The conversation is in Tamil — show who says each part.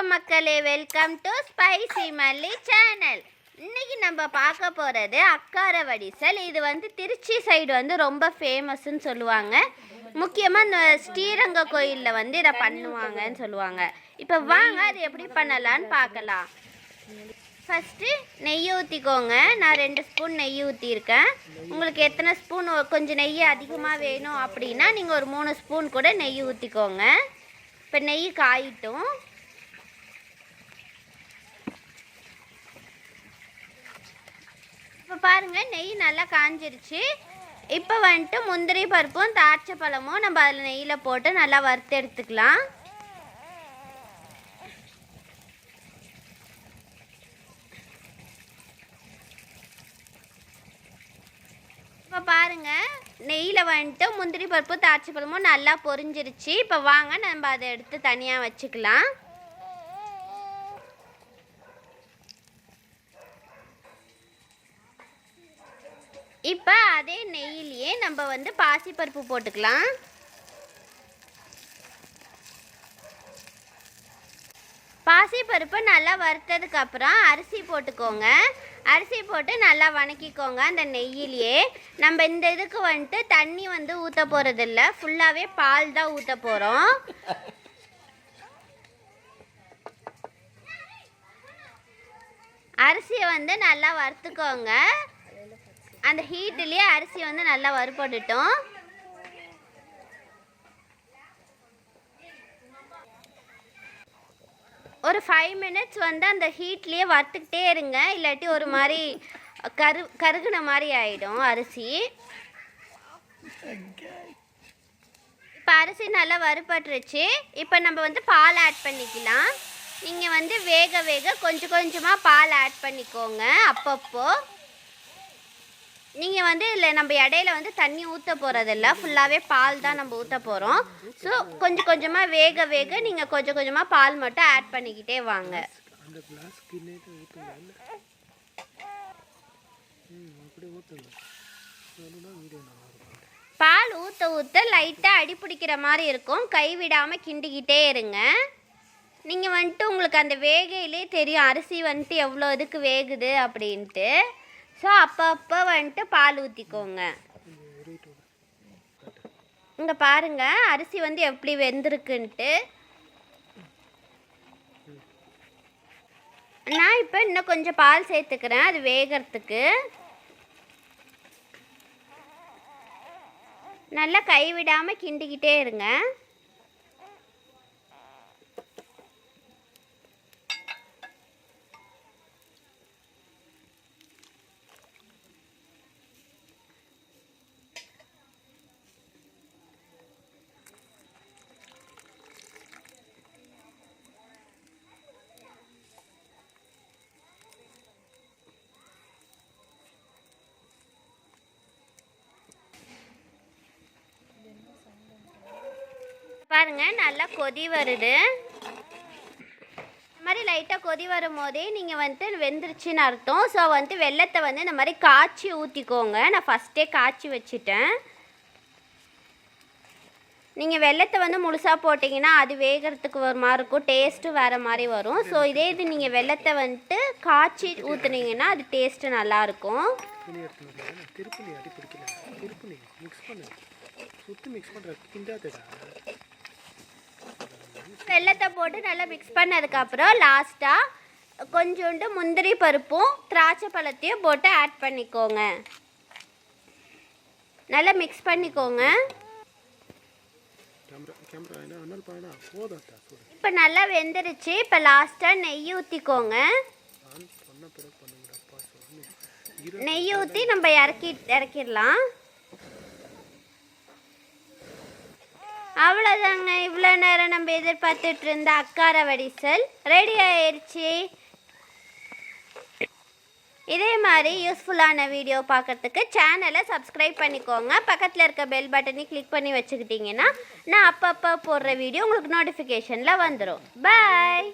Speaker 1: வணக்கம் மக்களே. Welcome to spicy Malli channel இன்றைக்கி நம்ம பார்க்க போகிறது அக்கார வடிசல். இது வந்து திருச்சி சைடு வந்து ரொம்ப ஃபேமஸ்ன்னு சொல்லுவாங்க. முக்கியமாக இந்த ஸ்ரீரங்க கோயிலில் வந்து இதை பண்ணுவாங்கன்னு சொல்லுவாங்க. இப்போ வாங்க அது எப்படி பண்ணலான்னு பார்க்கலாம். ஃபஸ்ட்டு நெய் ஊற்றிக்கோங்க நான் ரெண்டு ஸ்பூன் நெய் ஊற்றிருக்கேன் உங்களுக்கு எத்தனை ஸ்பூன் கொஞ்சம் நெய் அதிகமாக வேணும் அப்படின்னா நீங்கள் ஒரு மூணு ஸ்பூன் கூட நெய் ஊற்றிக்கோங்க இப்போ நெய் காயிட்டும். இப்போ பாருங்கள் நெய் நல்லா காஞ்சிருச்சு. இப்போ வந்துட்டு முந்திரி பருப்பும் தாட்சை பழமும் நம்ம அதில் நெய்யில் போட்டு நல்லா வறுத்து எடுத்துக்கலாம். இப்போ பாருங்கள் நெய்யில் வந்துட்டு முந்திரி பருப்பு தாட்சை பழமும் நல்லா பொரிஞ்சிருச்சு. இப்போ வாங்க நம்ம அதை எடுத்து தனியாக வச்சுக்கலாம். இப்போ அதே நெய்யிலேயே நம்ம வந்து பாசிப்பருப்பு போட்டுக்கலாம். பாசிப்பருப்பு நல்லா வறுத்ததுக்கு அப்புறம் அரிசி போட்டுக்கோங்க. அரிசி போட்டு நல்லா வணக்கிக்கோங்க அந்த நெய்யிலேயே. நம்ம இந்த இதுக்கு வந்துட்டு தண்ணி வந்து ஊற்ற போகிறதில்ல ஃபுல்லாகவே பால் தான் ஊற்ற போகிறோம் அரிசியை வந்து நல்லா வறுத்துக்கோங்க. அந்த ஹீட்டுலேயே அரிசி வந்து நல்லா வறுபட்டுட்டோம். ஒரு ஃபைவ் மினிட்ஸ் வந்து அந்த ஹீட்லேயே வறுத்துக்கிட்டே இருங்க. இல்லாட்டி ஒரு மாதிரி கரு கருகுன மாதிரி ஆகிடும் அரிசி. இப்போ அரிசி நல்லா வறுபட்டுருச்சு. இப்போ நம்ம வந்து பால் ஆட் பண்ணிக்கலாம். நீங்கள் வந்து வேக வேக கொஞ்சம் கொஞ்சமாக பால் ஆட் பண்ணிக்கோங்க அப்பப்போ. நீங்கள் வந்து இதில் நம்ம இடையில வந்து தண்ணி ஊற்ற போகிறதில்ல ஃபுல்லாகவே பால் தான் நம்ம ஊற்ற போகிறோம் ஸோ கொஞ்சம் கொஞ்சமாக வேக வேக நீங்கள் கொஞ்சம் கொஞ்சமாக பால் மட்டும் ஆட் பண்ணிக்கிட்டே வாங்க. பால் ஊற்ற ஊற்ற லைட்டாக அடி பிடிக்கிற மாதிரி இருக்கும். கைவிடாமல் கிண்டிக்கிட்டே இருங்க. நீங்கள் வந்துட்டு உங்களுக்கு அந்த வேகையிலே தெரியும். அரிசி வந்துட்டு எவ்வளோ இதுக்கு வேகுது அப்படின்ட்டு. ஸோ அப்பப்போ வந்துட்டு பால் ஊற்றிக்கோங்க இங்கே பாருங்க அரிசி வந்து எப்படி வெந்திருக்குன்ட்டு. நான் இப்போ இன்னும் கொஞ்சம் பால் சேர்த்துக்கிறேன் அது வேகிறதுக்கு. நல்லா கைவிடாமல் கிண்டிக்கிட்டே இருங்க. பாருங்க நல்லா கொதி வருது. இந்த மாதிரி லைட்டாக கொதி வரும் போதே நீங்கள் வந்துட்டு வெந்துருச்சுன்னு அர்த்தம். ஸோ வந்துட்டு வெள்ளத்தை வந்து இந்த மாதிரி காய்ச்சி ஊற்றிக்கோங்க நான் ஃபஸ்ட்டே காய்ச்சி வச்சுட்டேன். நீங்கள் வெள்ளத்தை வந்து முழுசாக போட்டிங்கன்னா அது வேகிறதுக்கு ஒரு மாதிரி இருக்கும். டேஸ்ட்டு வேறு மாதிரி வரும். ஸோ இதே இது நீங்கள் வெள்ளத்தை வந்துட்டு காய்ச்சி ஊற்றுனீங்கன்னா அது டேஸ்ட்டு நல்லாயிருக்கும்
Speaker 2: திருப்பி அடி பிடிக்கல. திருப்பி மிக்ஸ் பண்ணு. சுற்றி மிக்ஸ் பண்ணுற கிண்டாதடா.
Speaker 1: வெள்ளத்தை போட்டு நல்லா மிக்ஸ் பண்ணதுக்கப்புறம் லாஸ்ட்டாக கொஞ்சோண்டு முந்திரி பருப்பும் திராட்சை பழத்தையும் போட்டு ஆட் பண்ணிக்கோங்க. நல்லா மிக்ஸ் பண்ணிக்கோங்க. இப்போ நல்லா வெந்துருச்சு. இப்போ லாஸ்ட்டாக நெய் ஊற்றிக்கோங்க நெய் ஊற்றி நம்ம இறக்கி இறக்கிடலாம். அவ்வளோதாங்க இவ்வளோ நேரம் நம்ம எதிர்பார்த்துட்டு இருந்த அக்கார வடிசல் ரெடி ஆயிடுச்சு இதே மாதிரி யூஸ்ஃபுல்லான வீடியோ பார்க்கறதுக்கு சேனலை சப்ஸ்கிரைப் பண்ணிக்கோங்க. பக்கத்தில் இருக்க பெல் பட்டனை கிளிக் பண்ணி வச்சுக்கிட்டிங்கன்னா நான் அப்பப்போ போடுற வீடியோ உங்களுக்கு நோட்டிஃபிகேஷனில் வந்துடும் பாய்